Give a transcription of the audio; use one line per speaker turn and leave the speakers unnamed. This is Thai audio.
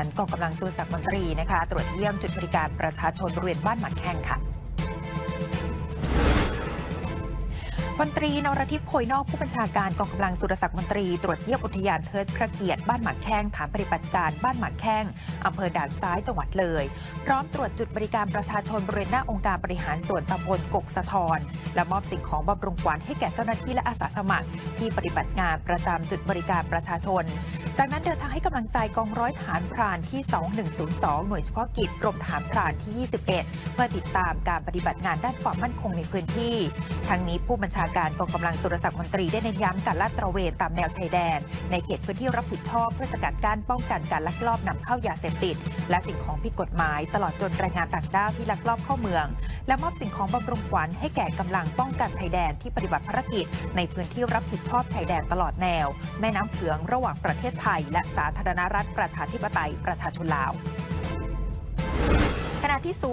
การกองกำลังสุรสักดิ์มนตรีนะคะ ตรวจเยี่ยมจุดบริการประชาชนบริเวณบ้านหมันแข้งค่ะ พลตรีนรทิพย์โพยนอกผู้บัญชาการกองกำลังสุรศักดิ์มนตรี ตรวจเยี่ยมอุทยานเทิดพระเกียรติบ้านหมากแข้งฐานปฏิบัติการบ้านหมากแข้งอำเภอด่านซ้ายจังหวัดเลย พร้อมตรวจจุดบริการประชาชนบริเวณหน้าองค์การบริหารส่วนตำบลกกสะทอนและมอบสิ่งของบำรุงขวัญให้แก่เจ้าหน้าที่และอาสาสมัคร ที่ปฏิบัติงานประจำจุดบริการประชาชน จากนั้นเดินทางให้กำลังใจกองร้อยฐานพรานที่ 2102 หน่วยเฉพาะกิจกรมทหารพรานที่ 21 เพื่อติดตามการปฏิบัติงานด้านความมั่นคงในพื้นที่ ทั้งนี้ผู้บัญชาการกองกำลังสุรศักดิ์มนตรีได้เน้นย้ำการลาดตระเวนตามแนวชายแดน ในเขตพื้นที่รับผิดชอบเพื่อสกัดกั้นป้องกันการลักลอบนำเข้ายาเสพติด และสิ่งของผิดกฎหมาย ตลอดจนแรงงานต่างด้าวที่ลักลอบเข้าเมือง และมอบสิ่งของบำรุงขวัญให้แก่กำลังป้องกันชายแดนที่ปฏิบัติภารกิจ ในพื้นที่รับผิดชอบชายแดนตลอดแนว แม่น้ำเผืองระหว่างประเทศไทย และสาธารณรัฐประชาธิปไตยประชาชนลาวขณะที่ศู